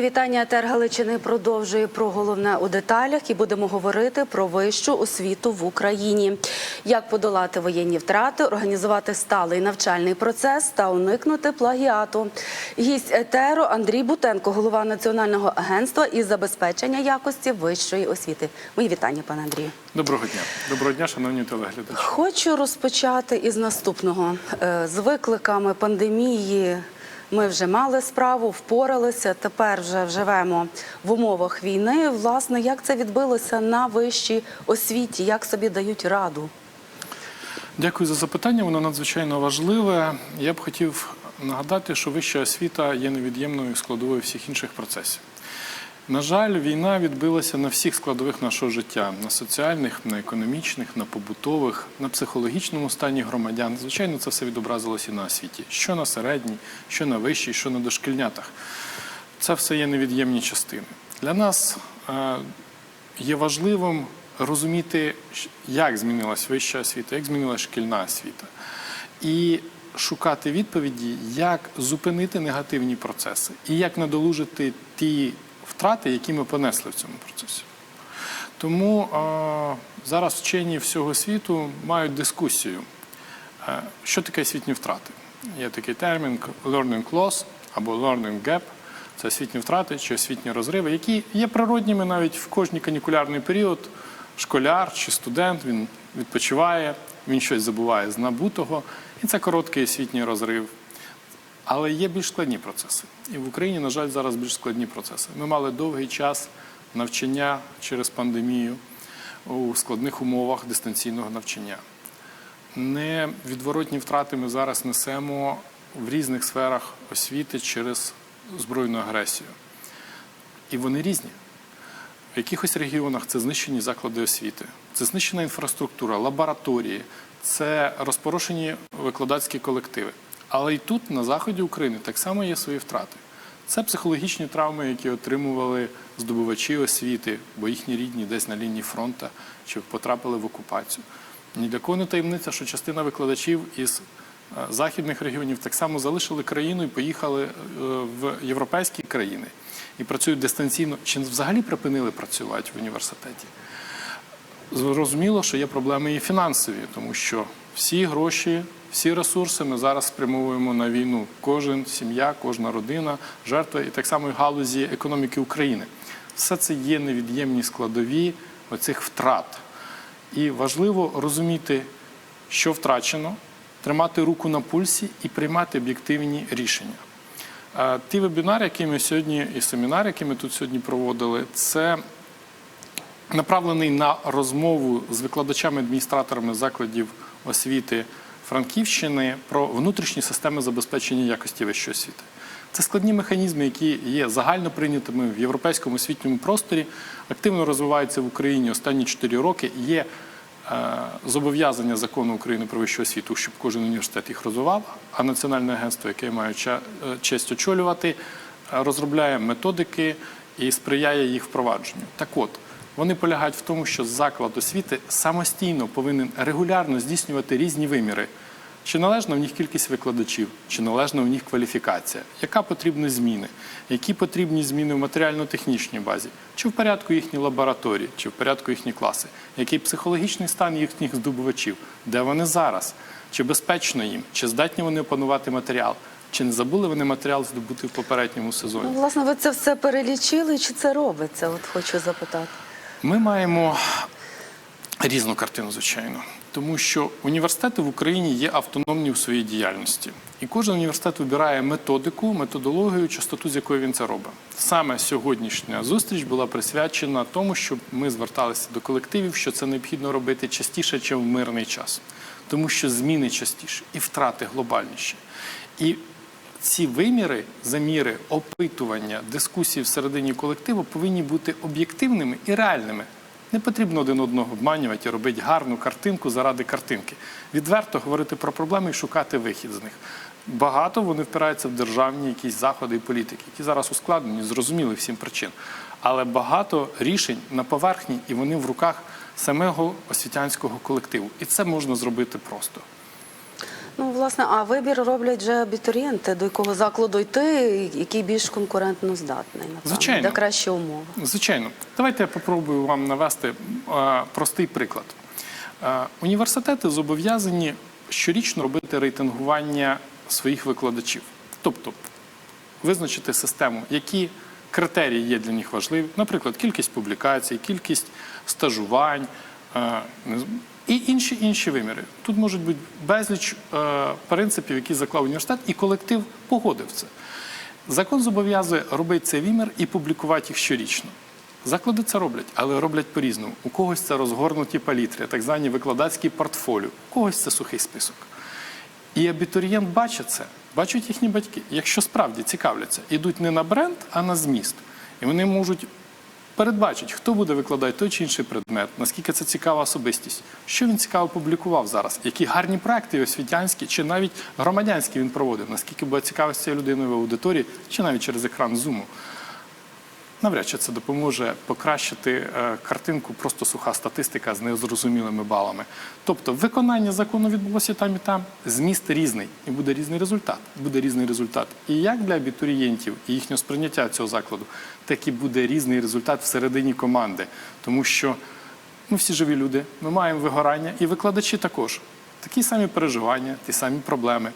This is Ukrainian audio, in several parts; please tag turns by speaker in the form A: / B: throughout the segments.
A: Мої вітання Тер Галичини продовжує про головне у деталях і будемо говорити про вищу освіту в Україні. Як подолати воєнні втрати, організувати сталий навчальний процес та уникнути плагіату. Гість етеру Андрій Бутенко, голова Національного агентства із забезпечення якості вищої освіти. Мої вітання, пане Андрію.
B: Доброго дня. Доброго дня, шановні телеглядачі.
A: Хочу розпочати із наступного Е, з викликами пандемії. Ми вже мали справу, впоралися. Тепер вже живемо в умовах війни. Власне, як це відбилося на вищій освіті? Як собі дають раду?
B: Дякую за запитання. Воно надзвичайно важливе. Я б хотів нагадати, що вища освіта є невід'ємною складовою всіх інших процесів. На жаль, війна відбилася на всіх складових нашого життя: на соціальних, на економічних, на побутових, на психологічному стані громадян. Звичайно, це все відобразилося і на освіті. Що на середній, що на вищій, що на дошкільнятах. Це все є невід'ємні частини. Для нас е, є важливим розуміти, як змінилась вища освіта, як змінилася шкільна освіта, і шукати відповіді, як зупинити негативні процеси і як надолужити ті втрати, які ми понесли в цьому процесі. Тому е, зараз вчені всього світу мають дискусію, е, що таке освітні втрати. Є такий термін learning loss або learning gap. Це освітні втрати чи освітні розриви, які є природніми навіть в кожній канікулярний період. Школяр чи студент він відпочиває, він щось забуває з набутого, і це короткий освітній розрив. Але є більш складні процеси. І в Україні, на жаль, зараз більш складні процеси. Ми мали довгий час навчання через пандемію у складних умовах дистанційного навчання. Невідворотні втрати ми зараз несемо в різних сферах освіти через збройну агресію. І вони різні. В якихось регіонах це знищені заклади освіти, це знищена інфраструктура, лабораторії, це розпорошені викладацькі колективи. Але і тут, на заході України, так само є свої втрати. Це психологічні травми, які отримували здобувачі освіти, бо їхні рідні десь на лінії фронту чи потрапили в окупацію. Ні для кого не таємниця, що частина викладачів із е, західних регіонів так само залишили країну і поїхали е, в європейські країни і працюють дистанційно, чи взагалі припинили працювати в університеті. Зрозуміло, що є проблеми і фінансові, тому що всі гроші, всі ресурси ми зараз спрямовуємо на війну. Кожен сім'я, кожна родина, жертва і так само і галузі економіки України. Все це є невід'ємні складові оцих втрат. І важливо розуміти, що втрачено, тримати руку на пульсі і приймати об'єктивні рішення. Е, Ті вебінари, які ми сьогодні, і семінари, які ми тут сьогодні проводили, це направлений на розмову з викладачами-адміністраторами закладів освіти Франківщини про внутрішні системи забезпечення якості вищої освіти. Це складні механізми, які є загально прийнятими в європейському освітньому просторі, активно розвиваються в Україні останні 4 роки. Є е, зобов'язання закону України про вищу освіту, щоб кожен університет їх розвивав. А Національне агентство, яке я маю е, честь очолювати, е, розробляє методики і сприяє їх впровадженню. Так от. Вони полягають в тому, що заклад освіти самостійно повинен регулярно здійснювати різні виміри. Чи належна в них кількість викладачів, чи належна в них кваліфікація, яка потрібні зміни, які потрібні зміни в матеріально-технічній базі, чи в порядку їхні лабораторії, чи в порядку їхні класи, який психологічний стан їхніх здобувачів, де вони зараз, чи безпечно їм, чи здатні вони опанувати матеріал, чи не забули вони матеріал здобути в попередньому сезоні.
A: Ну, власне, ви це все перелічили. Чи це робиться? От хочу запитати.
B: Ми маємо різну картину, звичайно, тому що університети в Україні є автономні у своїй діяльності, і кожен університет вибирає методику, методологію, частоту, з якою він це робить. Саме сьогоднішня зустріч була присвячена тому, щоб ми зверталися до колективів, що це необхідно робити частіше, ніж в мирний час, тому що зміни частіше і втрати глобальніші. І ці виміри, заміри, опитування, дискусії всередині колективу повинні бути об'єктивними і реальними. Не потрібно один одного обманювати і робити гарну картинку заради картинки. Відверто говорити про проблеми і шукати вихід з них. Багато вони впираються в державні якісь заходи і політики, які зараз ускладнені, зрозуміли всім причин. Але багато рішень на поверхні, і вони в руках самого освітянського колективу. І це можна зробити просто.
A: Ну, власне, а вибір роблять вже абітурієнти, до якого закладу йти, який більш конкурентно здатний, напевно,
B: Звичайно.
A: де кращі умови.
B: Звичайно, давайте я попробую вам навести е, простий приклад. Е, університети зобов'язані щорічно робити рейтингування своїх викладачів, тобто визначити систему, які критерії є для них важливі, наприклад, кількість публікацій, кількість стажувань е, і інші інші виміри. Тут можуть бути безліч е, принципів, які заклав університет, і колектив погодив це. Закон зобов'язує робити цей вимір і публікувати їх щорічно. Заклади це роблять, але роблять по-різному. У когось це розгорнуті палітри, так звані викладацькі портфоліо, у когось це сухий список. І абітурієнт бачить це, бачать їхні батьки. Якщо справді цікавляться, ідуть не на бренд, а на зміст. І вони можуть передбачити, хто буде викладати той чи інший предмет, наскільки це цікава особистість, що він цікаво публікував зараз, які гарні проекти освітянські чи навіть громадянські він проводив, наскільки буде цікавість з цією людиною в аудиторії, чи навіть через екран зуму. Навряд чи це допоможе покращити е, картинку, просто суха статистика з незрозумілими балами. Тобто виконання закону відбулося там і там, зміст різний, і буде різний результат. Буде різний результат і як для абітурієнтів і їхнього сприйняття цього закладу, так і буде різний результат всередині команди. Тому що ми всі живі люди, ми маємо вигорання, і викладачі також. Такі самі переживання, ті самі проблеми,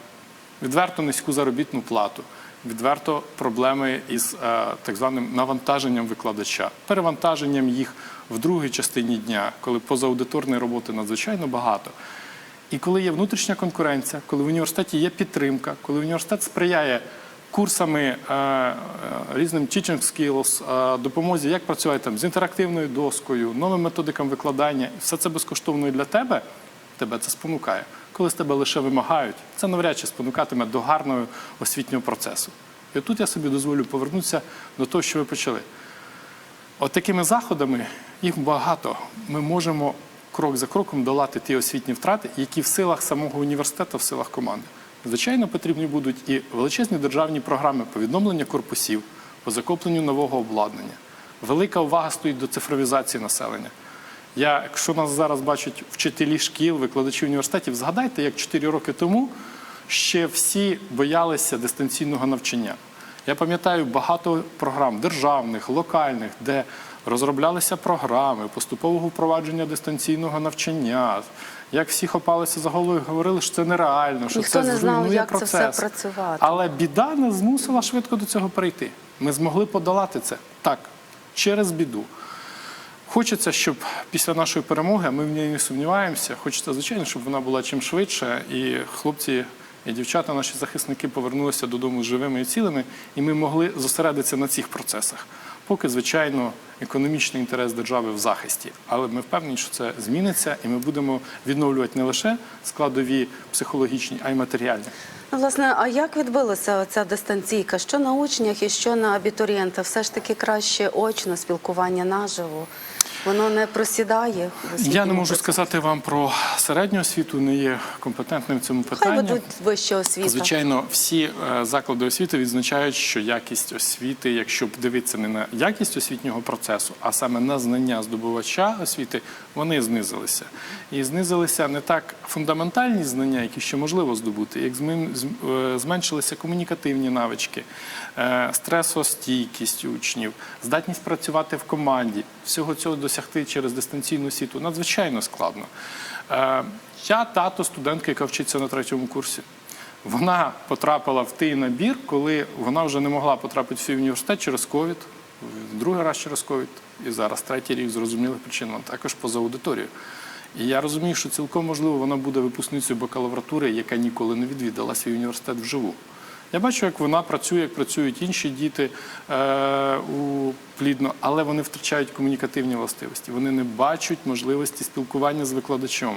B: відверто низьку заробітну плату, відверто проблеми із е, так званим навантаженням викладача, перевантаженням їх в другій частині дня, коли позааудиторної роботи надзвичайно багато. І коли є внутрішня конкуренція, коли в університеті є підтримка, коли університет сприяє курсами е, е, різним teaching skills, допомозі, як працювати там з інтерактивною доскою, новим методикам викладання, і все це безкоштовно і для тебе, тебе це спонукає. Коли з тебе лише вимагають, це навряд чи спонукатиме до гарного освітнього процесу. І тут я собі дозволю повернутися до того, що ви почали. От такими заходами їх багато. Ми можемо крок за кроком долати ті освітні втрати, які в силах самого університету, в силах команди. Звичайно, потрібні будуть і величезні державні програми по відновленню корпусів, по закопленню нового обладнання. Велика увага стоїть до цифровізації населення. Я, якщо нас зараз бачать вчителі шкіл, викладачі університетів, згадайте, як 4 роки тому ще всі боялися дистанційного навчання. Я пам'ятаю багато програм державних, локальних, де розроблялися програми поступового впровадження дистанційного навчання. Як всі хопалися за голову і говорили, що це нереально, що
A: Ніхто
B: це
A: не знав, як це все
B: процес.
A: працювати.
B: Але біда нас змусила швидко до цього перейти. Ми змогли подолати це так, через біду. Хочеться, щоб після нашої перемоги, ми в ній не сумніваємося. Хочеться, звичайно, щоб вона була чим швидше, і хлопці і дівчата, наші захисники, повернулися додому живими і цілими, і ми могли зосередитися на цих процесах. Поки, звичайно, економічний інтерес держави в захисті, але ми впевнені, що це зміниться, і ми будемо відновлювати не лише складові психологічні, а й матеріальні.
A: Ну, власне, а як відбилася ця дистанційка? Що на учнях і що на абітурієнта? Все ж таки краще очно спілкування наживо. Воно не просідає.
B: Я не можу
A: процесі?
B: сказати вам про середню освіту, не є компетентним в цьому питанні.
A: Хай ведуть вища освіта.
B: Звичайно, всі е, заклади освіти відзначають, що якість освіти, якщо дивитися не на якість освітнього процесу, а саме на знання здобувача освіти, вони знизилися. І знизилися не так фундаментальні знання, які ще можливо здобути, як е, зменшилися комунікативні навички, е, стресостійкість учнів, здатність працювати в команді. Всього цього досягти через дистанційну освіту надзвичайно складно. Е, Я тато студентки, яка вчиться на третьому курсі. Вона потрапила в той набір, коли вона вже не могла потрапити в свій університет через ковід, другий раз через ковід, і зараз третій рік зрозумілих причин, вона також поза аудиторією. І я розумію, що цілком можливо вона буде випускницею бакалавратури, яка ніколи не відвідала свій університет вживу. Я бачу, як вона працює, як працюють інші діти е, у плідно, але вони втрачають комунікативні властивості. Вони не бачать можливості спілкування з викладачем.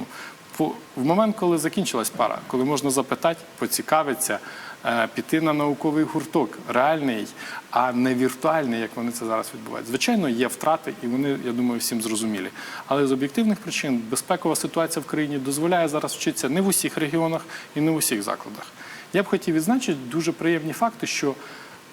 B: В момент, коли закінчилась пара, коли можна запитати, поцікавитися, е, піти на науковий гурток, реальний, а не віртуальний, як вони це зараз відбувають. Звичайно, є втрати, і вони, я думаю, всім зрозумілі. Але з об'єктивних причин безпекова ситуація в країні дозволяє зараз вчитися не в усіх регіонах і не в усіх закладах. Я б хотів відзначити дуже приємні факти, що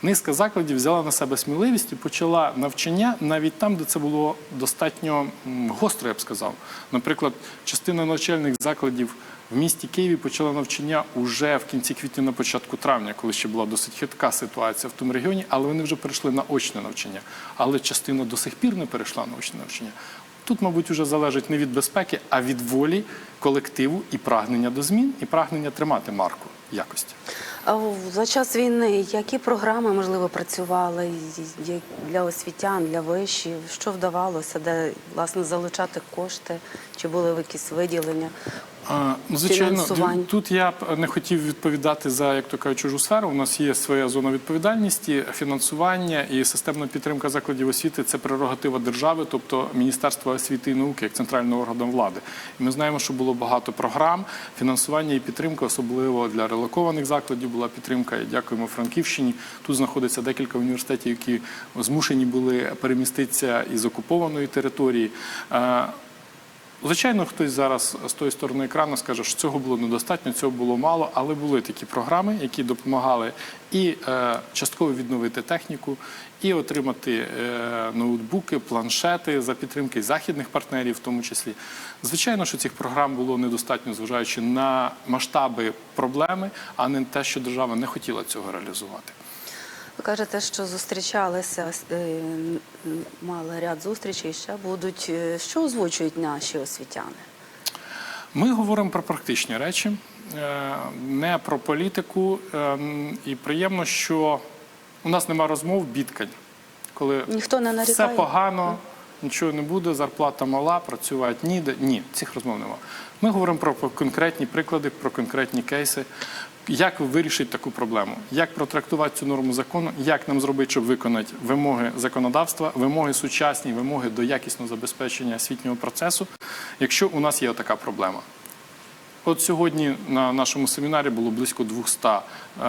B: низка закладів взяла на себе сміливість і почала навчання навіть там, де це було достатньо гостро, я б сказав. Наприклад, частина навчальних закладів В місті Києві почали навчання уже в кінці квітня, на початку травня, коли ще була досить хитка ситуація в тому регіоні, але вони вже перейшли на очне навчання. Але частина до сих пір не перейшла на очне навчання. Тут, мабуть, вже залежить не від безпеки, а від волі колективу і прагнення до змін, і прагнення тримати марку якості.
A: За час війни які програми можливо працювали для освітян, для вишів? Що вдавалося, де власне залучати кошти? Чи були якісь виділення?
B: А, ну, звичайно, тут я б не хотів відповідати за, як то кажуть, чужу сферу. У нас є своя зона відповідальності, фінансування і системна підтримка закладів освіти це прерогатива держави, тобто Міністерства освіти і науки як центрального органу влади. І ми знаємо, що було багато програм фінансування і підтримка, особливо для релокованих закладів. Була підтримка. і Дякуємо Франківщині. Тут знаходиться декілька університетів, які змушені були переміститися із окупованої території. Звичайно, хтось зараз з тої сторони екрану скаже, що цього було недостатньо, цього було мало, але були такі програми, які допомагали і е, частково відновити техніку, і отримати е, ноутбуки, планшети за підтримки західних партнерів, в тому числі. Звичайно, що цих програм було недостатньо, зважаючи на масштаби проблеми, а не те, що держава не хотіла цього реалізувати.
A: Ви кажете, що зустрічалися, е, мали ряд зустрічей, ще будуть. Е, Що озвучують наші освітяни?
B: Ми говоримо про практичні речі, е, не про політику. І приємно, що у нас нема розмов бідкань, коли
A: Ніхто не
B: все погано, нічого не буде, зарплата мала, працювати ніде. Ні, цих розмов нема. Ми говоримо про конкретні приклади, про конкретні кейси. Як вирішити таку проблему? Як протрактувати цю норму закону? Як нам зробити, щоб виконати вимоги законодавства, вимоги сучасні, вимоги до якісного забезпечення освітнього процесу, якщо у нас є така проблема? От сьогодні на нашому семінарі було близько 200 е,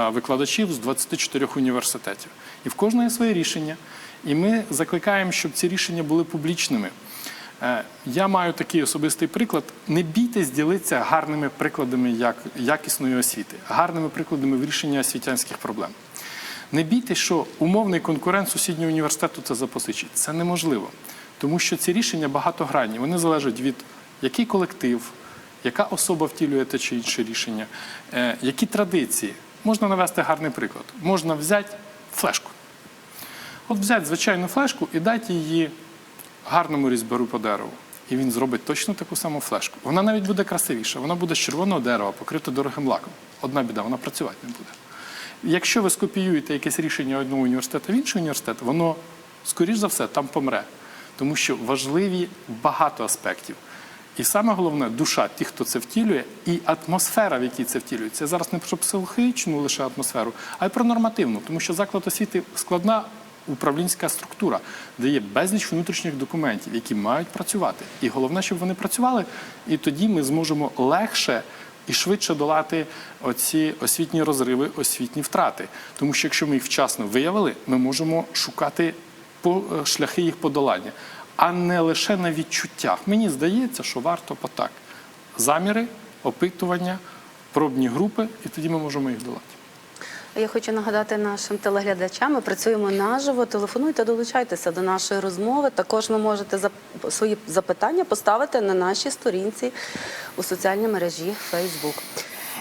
B: викладачів з 24 університетів. І в кожного є своє рішення. І ми закликаємо, щоб ці рішення були публічними. Е, Я маю такий особистий приклад. Не бійтесь ділитися гарними прикладами як якісної освіти, гарними прикладами вирішення освітянських проблем. Не бійтесь, що умовний конкурент сусіднього університету це запозичить. Це неможливо. Тому що ці рішення багатогранні. Вони залежать від який колектив, яка особа втілює те чи інше рішення, е, які традиції. Можна навести гарний приклад. Можна взяти флешку. От взяти звичайну флешку і дати її гарному різьберу по дереву. І він зробить точно таку саму флешку. Вона навіть буде красивіша, вона буде з червоного дерева, покрита дорогим лаком. Одна біда, вона працювати не буде. Якщо ви скопіюєте якесь рішення одного університету в інший університет, воно, скоріш за все, там помре. Тому що важливі багато аспектів. І саме головне душа тих, хто це втілює, і атмосфера, в якій це втілюється. Це зараз не про психологічну лише атмосферу, а й про нормативну, тому що заклад освіти складна управлінська структура, де є безліч внутрішніх документів, які мають працювати. І головне, щоб вони працювали, і тоді ми зможемо легше і швидше долати оці освітні розриви, освітні втрати. Тому що якщо ми їх вчасно виявили, ми можемо шукати е, шляхи їх подолання, а не лише на відчуттях. Мені здається, що варто потак. Заміри, опитування, пробні групи, і тоді ми можемо їх долати.
A: Я хочу нагадати нашим телеглядачам. Ми працюємо наживо. Телефонуйте, долучайтеся до нашої розмови. Також ви можете свої запитання поставити на нашій сторінці у соціальній мережі Facebook.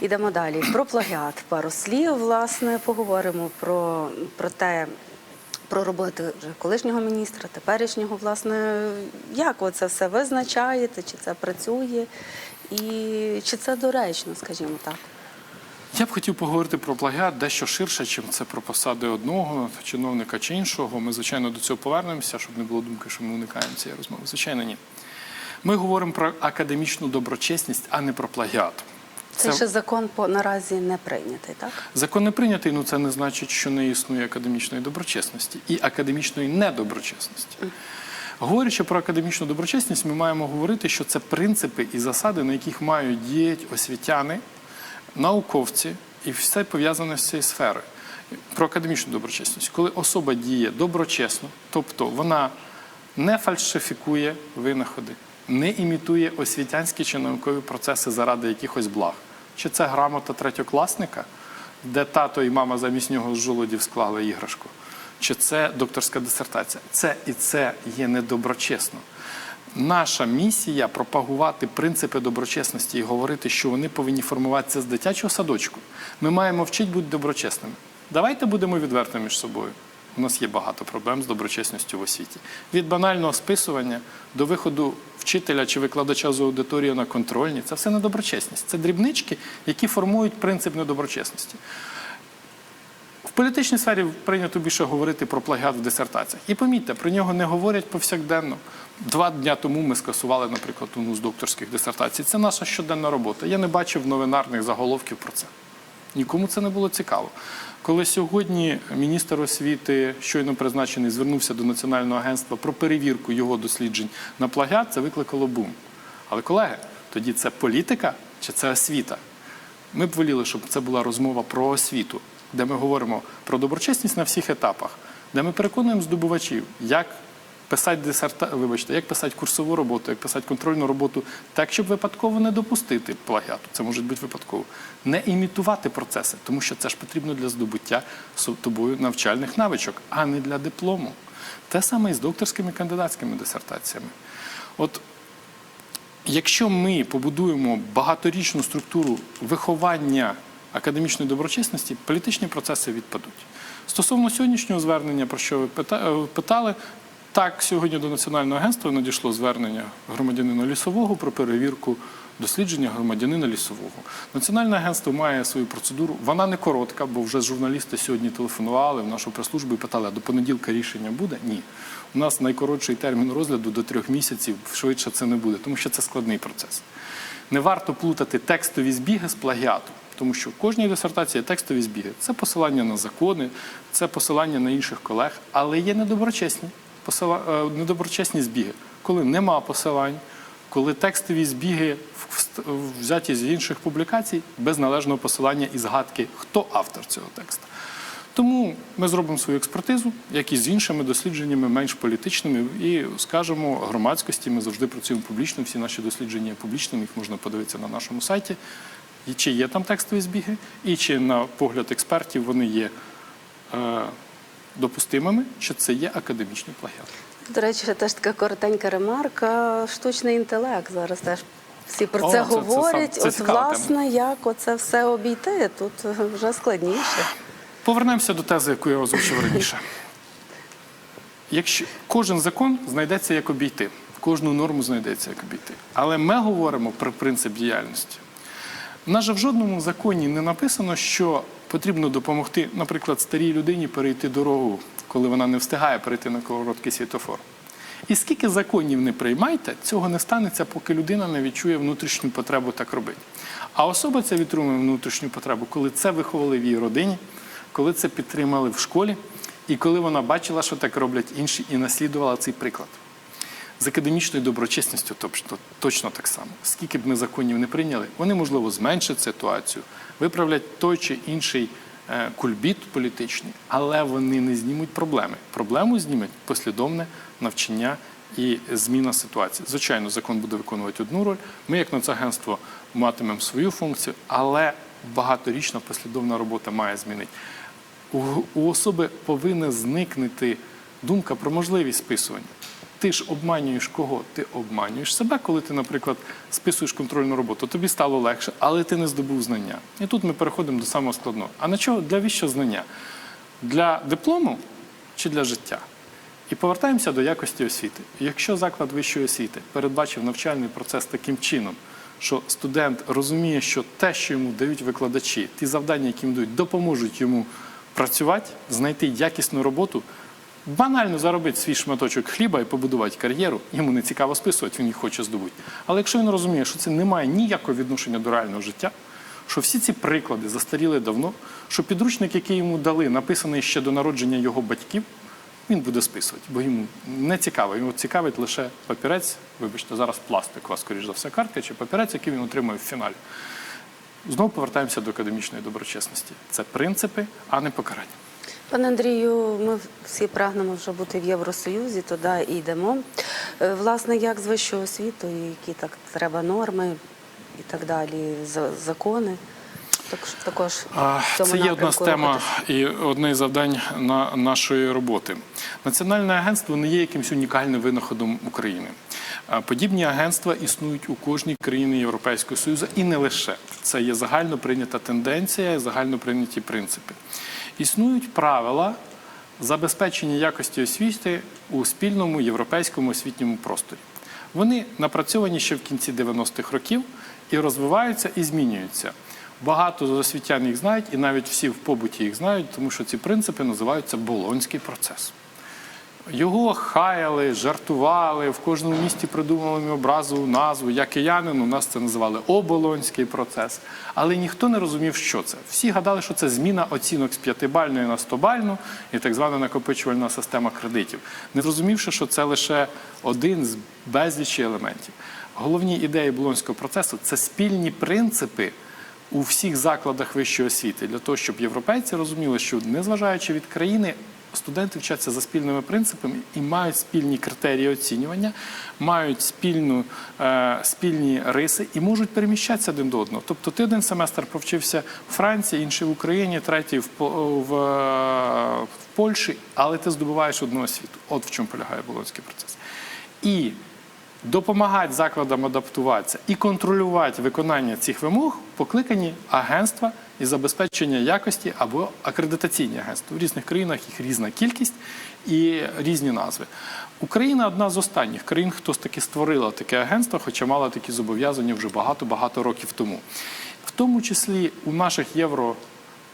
A: Ідемо далі. Про плагіат. Пару слів. Власне, поговоримо про, про те. Про роботу вже колишнього міністра, теперішнього, власне, як ви це все визначаєте, чи це працює, і чи це доречно, скажімо так.
B: Я б хотів поговорити про плагіат дещо ширше, чим це про посади одного чиновника чи іншого. Ми, звичайно, до цього повернемося, щоб не було думки, що ми уникаємо цієї розмови. Звичайно, ні. Ми говоримо про академічну доброчесність, а не про плагіат.
A: Цей ще закон по наразі не прийнятий, так?
B: Закон не прийнятий, ну це не значить, що не існує академічної доброчесності і академічної недоброчесності. Говорячи про академічну доброчесність, ми маємо говорити, що це принципи і засади, на яких мають діяти освітяни, науковці і все пов'язане з цією сферою. Про академічну доброчесність. Коли особа діє доброчесно, тобто вона не фальшифікує винаходи, не імітує освітянські чи наукові процеси заради якихось благ. Чи це грамота третьокласника, де тато і мама замість нього з жолудів склали іграшку? Чи це докторська дисертація? Це і це є недоброчесно. Наша місія пропагувати принципи доброчесності і говорити, що вони повинні формуватися з дитячого садочку. Ми маємо вчити бути доброчесними. Давайте будемо відверто між собою. У нас є багато проблем з доброчесністю в освіті. Від банального списування до виходу вчителя чи викладача з аудиторії на контрольні це все недоброчесність. Це дрібнички, які формують принцип недоброчесності. В політичній сфері прийнято більше говорити про плагіат в дисертаціях. І помітьте, про нього не говорять повсякденно. Два дня тому ми скасували, наприклад, одну з докторських дисертацій. Це наша щоденна робота. Я не бачив новинарних заголовків про це. Нікому це не було цікаво. Коли сьогодні міністр освіти, щойно призначений, звернувся до Національного агентства про перевірку його досліджень на плагіат, це викликало бум. Але, колеги, тоді це політика чи це освіта? Ми б воліли, щоб це була розмова про освіту, де ми говоримо про доброчесність на всіх етапах, де ми переконуємо здобувачів, як писати дисерта... вибачте, як писати курсову роботу, як писати контрольну роботу, так, щоб випадково не допустити плагіату. Це може бути випадково. Не імітувати процеси, тому що це ж потрібно для здобуття тобою навчальних навичок, а не для диплому. Те саме і з докторськими кандидатськими дисертаціями. От Якщо ми побудуємо багаторічну структуру виховання академічної доброчесності, політичні процеси відпадуть. Стосовно сьогоднішнього звернення, про що ви е, питали, так, сьогодні до Національного агентства надійшло звернення громадянина лісового про перевірку дослідження громадянина лісового. Національне агентство має свою процедуру. Вона не коротка, бо вже журналісти сьогодні телефонували в нашу прес-службу і питали, а до понеділка рішення буде? Ні. У нас найкоротший термін розгляду до трьох місяців, швидше це не буде, тому що це складний процес. Не варто плутати текстові збіги з плагіатом, тому що в кожній дисертації текстові збіги. Це посилання на закони, це посилання на інших колег, але є недоброчесні, посила... е, недоброчесні збіги, коли нема посилань, коли текстові збіги взяті з інших публікацій без належного посилання і згадки, хто автор цього тексту. Тому ми зробимо свою експертизу, як і з іншими дослідженнями, менш політичними, і скажемо громадськості. Ми завжди працюємо публічно. Всі наші дослідження є публічними, їх можна подивитися на нашому сайті. І чи є там текстові збіги, і чи на погляд експертів вони є е, допустимими, чи це є академічний плагіат.
A: До речі, ще теж така коротенька ремарка. Штучний інтелект зараз теж всі про
B: О,
A: це
B: це- це
A: говорять.
B: сам- це
A: От
B: цікава тема.
A: власне, як оце все обійти, тут вже складніше.
B: Повернемося до тези, яку я озвучив раніше. Якщо кожен закон знайдеться як обійти, кожну норму знайдеться як обійти. Але ми говоримо про принцип діяльності. У нас же в жодному законі не написано, що потрібно допомогти, наприклад, старій людині перейти дорогу, коли вона не встигає перейти на короткий світофор. І скільки законів не приймайте, цього не станеться, поки людина не відчує внутрішню потребу так робити. А особа ця відтримує внутрішню потребу, коли це виховали в її родині, коли це підтримали в школі, і коли вона бачила, що так роблять інші, і наслідувала цей приклад. З академічною доброчесністю тобто, точно так само. Скільки б ми законів не прийняли, вони, можливо, зменшать ситуацію, виправлять той чи інший е, кульбіт політичний, але вони не знімуть проблеми. Проблему знімуть послідовне навчання і зміна ситуації. Звичайно, закон буде виконувати одну роль. Ми, як нацагентство, матимемо свою функцію, але багаторічна послідовна робота має змінити. У, у особи повинна зникнути думка про можливість списування. Ти ж обманюєш кого? Ти обманюєш себе, коли ти, наприклад, списуєш контрольну роботу. Тобі стало легше, але ти не здобув знання. І тут ми переходимо до самого складного. А на чого для віщо знання? Для диплому чи для життя? І повертаємося до якості освіти. Якщо заклад вищої освіти передбачив навчальний процес таким чином, що студент розуміє, що те, що йому дають викладачі, ті завдання, які йому дають, допоможуть йому працювати, знайти якісну роботу, банально заробити свій шматочок хліба і побудувати кар'єру, йому не цікаво списувати, він їх хоче здобути. Але якщо він розуміє, що це не має ніякого відношення до реального життя, що всі ці приклади застаріли давно, що підручник, який йому дали, написаний ще до народження його батьків, він буде списувати, бо йому не цікаво. Йому цікавить лише папірець, вибачте, зараз пластикова, скоріш за все, картка чи папірець, який він отримує в фіналі. Знову повертаємося до академічної доброчесності. Це принципи, а не покарання.
A: Пане Андрію, ми всі прагнемо вже бути в Євросоюзі, туди і йдемо. Е, Власне, як з вищою освітою, які так треба норми і так далі, закони. Так, також
B: Це є одна з
A: напрямку
B: тем
A: рухатись?
B: і одне з завдань на нашої роботи. Національне агентство не є якимось унікальним винаходом України. Подібні агентства існують у кожній країні Європейського Союзу і не лише. Це є загально прийнята тенденція, загально прийняті принципи. Існують правила забезпечення якості освіти у спільному європейському освітньому просторі. Вони напрацьовані ще в кінці 90-х років і розвиваються і змінюються. Багато освітян їх знають, і навіть всі в побуті їх знають, тому що ці принципи називаються Болонський процес. Його хаяли, жартували, в кожному місті придумали образу, назву. Я киянин, у нас це називали оболонський процес. Але ніхто не розумів, що це. Всі гадали, що це зміна оцінок з п'ятибальної на стобальну і так звана накопичувальна система кредитів, не зрозумівши, що це лише один з безлічі елементів. Головні ідеї болонського процесу це спільні принципи у всіх закладах вищої освіти для того, щоб європейці розуміли, що незважаючи від країни, студенти вчаться за спільними принципами і мають спільні критерії оцінювання, мають спільну, е, спільні риси і можуть переміщатися один до одного. Тобто ти один семестр повчився в Франції, інший в Україні, третій в, в, е, в Польщі, але ти здобуваєш одну освіту. От в чому полягає болонський процес. І допомагати закладам адаптуватися і контролювати виконання цих вимог покликані агентства із забезпечення якості або акредитаційні агентства. В різних країнах їх різна кількість і різні назви. Україна одна з останніх країн, хто таки створила таке агентство, хоча мала такі зобов'язання вже багато-багато років тому. В тому числі у наших євро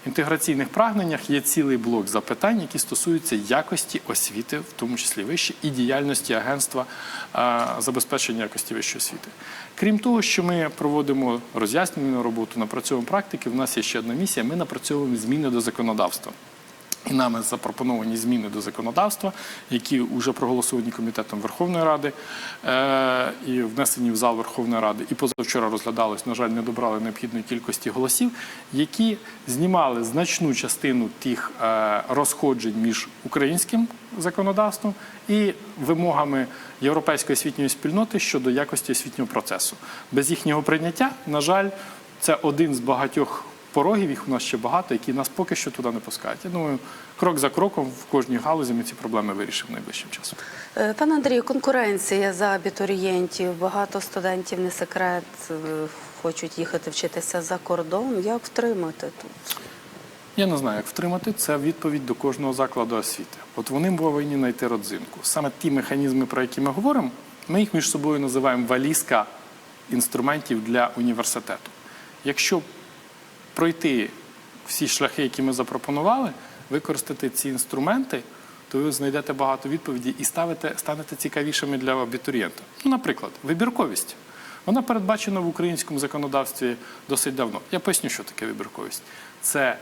B: інтеграційних прагненнях є цілий блок запитань, які стосуються якості освіти, в тому числі вище, і діяльності агентства забезпечення якості вищої освіти. Крім того, що ми проводимо роз'яснювальну роботу, напрацьовуємо практики, в нас є ще одна місія. Ми напрацьовуємо зміни до законодавства. І нами запропоновані зміни до законодавства, які вже проголосовані комітетом Верховної Ради е, і внесені в зал Верховної Ради, і позавчора розглядались, на жаль, не добрали необхідної кількості голосів, які знімали значну частину тих е, розходжень між українським законодавством і вимогами європейської освітньої спільноти щодо якості освітнього процесу. Без їхнього прийняття, на жаль, це один з багатьох порогів, їх у нас ще багато, які нас поки що туди не пускають. Я думаю, крок за кроком в кожній галузі ми ці проблеми вирішимо найближчим часом.
A: Е, Пане Андрію, конкуренція за абітурієнтів. Багато студентів не секрет е, хочуть їхати вчитися за кордон. Як втримати тут?
B: Я не знаю, як втримати це відповідь до кожного закладу освіти. От вони повинні знайти родзинку. Саме ті механізми, про які ми говоримо, ми їх між собою називаємо валізка інструментів для університету. Якщо пройти всі шляхи, які ми запропонували, використати ці інструменти, то ви знайдете багато відповідей і ставите, станете цікавішими для абітурієнта. Ну, наприклад, вибірковість. Вона передбачена в українському законодавстві досить давно. Я поясню, що таке вибірковість. Це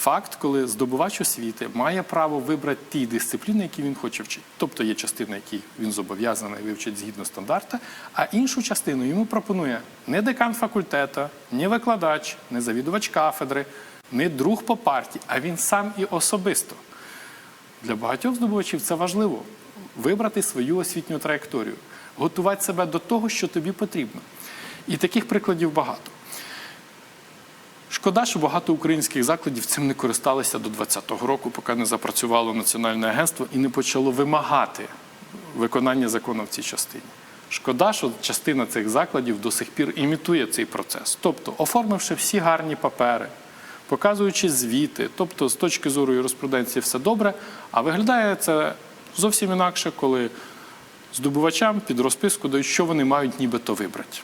B: факт, коли здобувач освіти має право вибрати ті дисципліни, які він хоче вчити. Тобто є частина, які він зобов'язаний вивчити згідно стандарта, а іншу частину йому пропонує не декан факультету, не викладач, не завідувач кафедри, не друг по парті, а він сам і особисто. Для багатьох здобувачів це важливо вибрати свою освітню траєкторію, готувати себе до того, що тобі потрібно. І таких прикладів багато. Шкода, що багато українських закладів цим не користалися до 2020 року, поки не запрацювало національне агентство і не почало вимагати виконання закону в цій частині. Шкода, що частина цих закладів до сих пір імітує цей процес. Тобто, оформивши всі гарні папери, показуючи звіти, тобто з точки зору юриспруденції все добре, а виглядає це зовсім інакше, коли здобувачам під розписку дають, що вони мають нібито вибрати.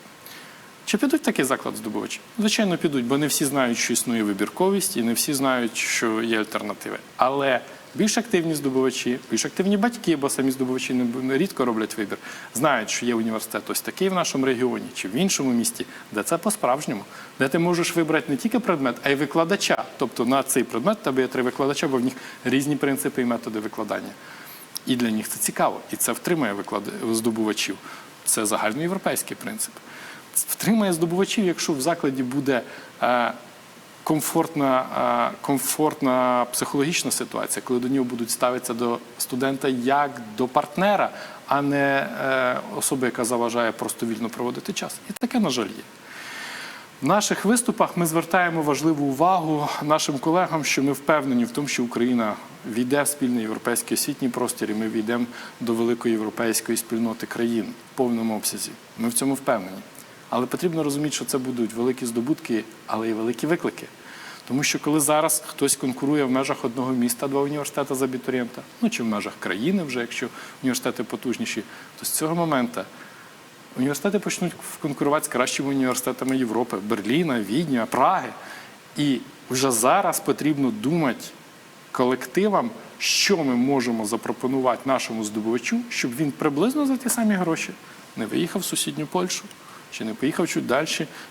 B: Чи підуть такий заклад здобувачі? Звичайно, підуть, бо не всі знають, що існує вибірковість, і не всі знають, що є альтернативи. Але більш активні здобувачі, більш активні батьки, бо самі здобувачі не- рідко роблять вибір, знають, що є університет ось такий в нашому регіоні чи в іншому місті, де це по-справжньому, де ти можеш вибрати не тільки предмет, а й викладача. Тобто на цей предмет тебе є три викладача, бо в них різні принципи і методи викладання. І для них це цікаво, і це втримує виклад... здобувачів. Це загальноєвропейський принцип. Втримає здобувачів, якщо в закладі буде е, комфортна, е, комфортна психологічна ситуація, коли до нього будуть ставитися до студента як до партнера, а не е, особи, яка заважає просто вільно проводити час. І таке, на жаль, є. В наших виступах ми звертаємо важливу увагу нашим колегам, що ми впевнені в тому, що Україна війде в спільний європейський освітній простір, і ми війдемо до великої європейської спільноти країн в повному обсязі. Ми в цьому впевнені. Але потрібно розуміти, що це будуть великі здобутки, але й великі виклики. Тому що коли зараз хтось конкурує в межах одного міста, два університети з абітурієнта, ну чи в межах країни, вже якщо університети потужніші, то з цього моменту університети почнуть конкурувати з кращими університетами Європи, Берліна, Відня, Праги. І вже зараз потрібно думати колективам, що ми можемо запропонувати нашому здобувачу, щоб він приблизно за ті самі гроші не виїхав в сусідню Польщу чи не поїхав чуть далі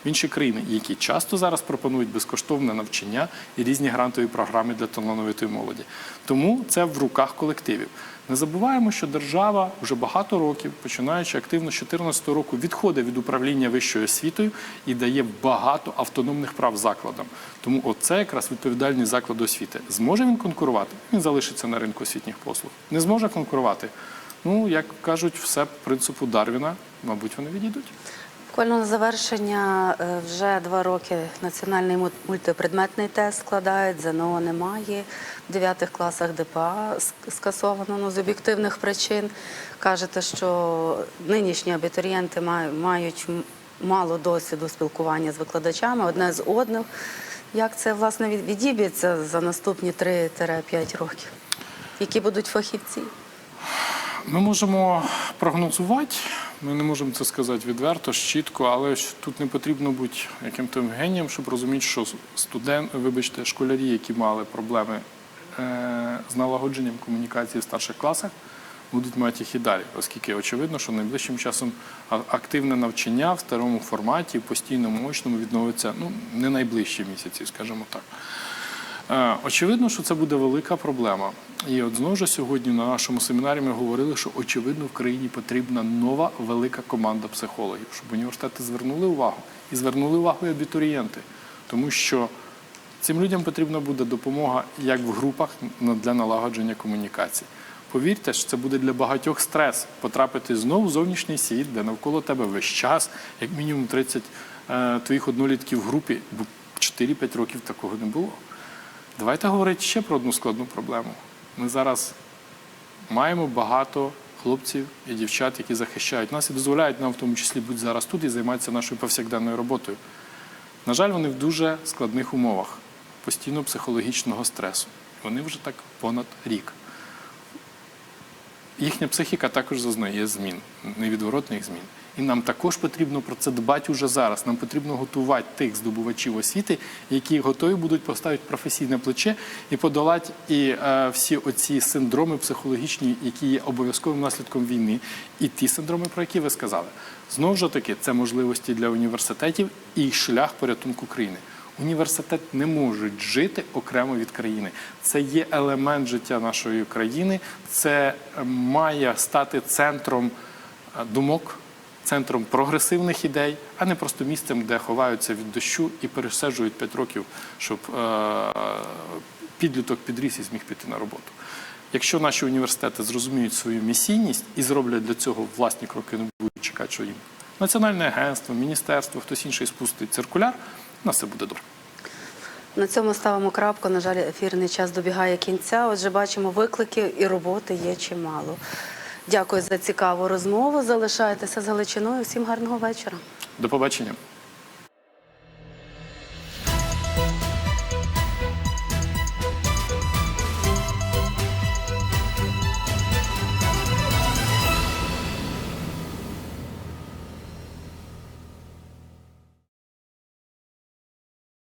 B: в інші країни, які часто зараз пропонують безкоштовне навчання і різні грантові програми для талановитої молоді. Тому це в руках колективів. Не забуваємо, що держава вже багато років, починаючи активно з 2014 року, відходить від управління вищою освітою і дає багато автономних прав закладам. Тому оце якраз відповідальність закладу освіти. Зможе він конкурувати? Він залишиться на ринку освітніх послуг. Не зможе конкурувати. Ну, як кажуть, все принципу Дарвіна, мабуть, вони відійдуть.
A: Буквально на завершення е, вже два роки національний мульт- мультипредметний тест складають, ЗНО немає. В 9 класах ДПА скасовано ну, з об'єктивних причин. Кажете, що нинішні абітурієнти маю- мають мало досвіду спілкування з викладачами одне з одним. Як це власне від- відіб'ється за наступні 3-5 років? Які будуть фахівці?
B: Ми можемо прогнозувати, ми не можемо це сказати відверто, чітко, але тут не потрібно бути яким-то генієм, щоб розуміти, що студент, вибачте, школярі, які мали проблеми е, з налагодженням комунікації в старших класах, будуть мати їх і далі, оскільки очевидно, що найближчим часом активне навчання в старому форматі, постійному очному відновиться ну, не найближчі місяці, скажімо так. Е, Очевидно, що це буде велика проблема. І от знову ж сьогодні на нашому семінарі ми говорили, що очевидно в країні потрібна нова велика команда психологів, щоб університети звернули увагу і звернули увагу і абітурієнти, тому що цим людям потрібна буде допомога як в групах для налагодження комунікації. Повірте, що це буде для багатьох стрес потрапити знову в зовнішній світ, де навколо тебе весь час, як мінімум 30 е, твоїх однолітків в групі, бо 4-5 років такого не було. Давайте говорити ще про одну складну проблему. Ми зараз маємо багато хлопців і дівчат, які захищають нас і дозволяють нам в тому числі бути зараз тут і займатися нашою повсякденною роботою. На жаль, вони в дуже складних умовах постійно психологічного стресу. Вони вже так понад рік. Їхня психіка також зазнає змін, невідворотних змін. І нам також потрібно про це дбати уже зараз. Нам потрібно готувати тих здобувачів освіти, які готові будуть поставити професійне плече і подолати і е, всі оці синдроми психологічні, які є обов'язковим наслідком війни, і ті синдроми, про які ви сказали. Знову ж таки, це можливості для університетів і шлях порятунку країни. Університет не можуть жити окремо від країни. Це є елемент життя нашої країни. Це е, має стати центром е, думок, центром прогресивних ідей, а не просто місцем, де ховаються від дощу і пересаджують 5 років, щоб е, підліток підріс і зміг піти на роботу. Якщо наші університети зрозуміють свою місійність і зроблять для цього власні кроки, не будуть чекати, що їм національне агентство, міністерство, хтось інший спустить циркуляр, у нас все буде добре.
A: На цьому ставимо крапку. На жаль, ефірний час добігає кінця. Отже, бачимо, виклики і роботи є чимало. Дякую за цікаву розмову. Залишайтеся з Галичиною. Всім гарного вечора.
B: До побачення.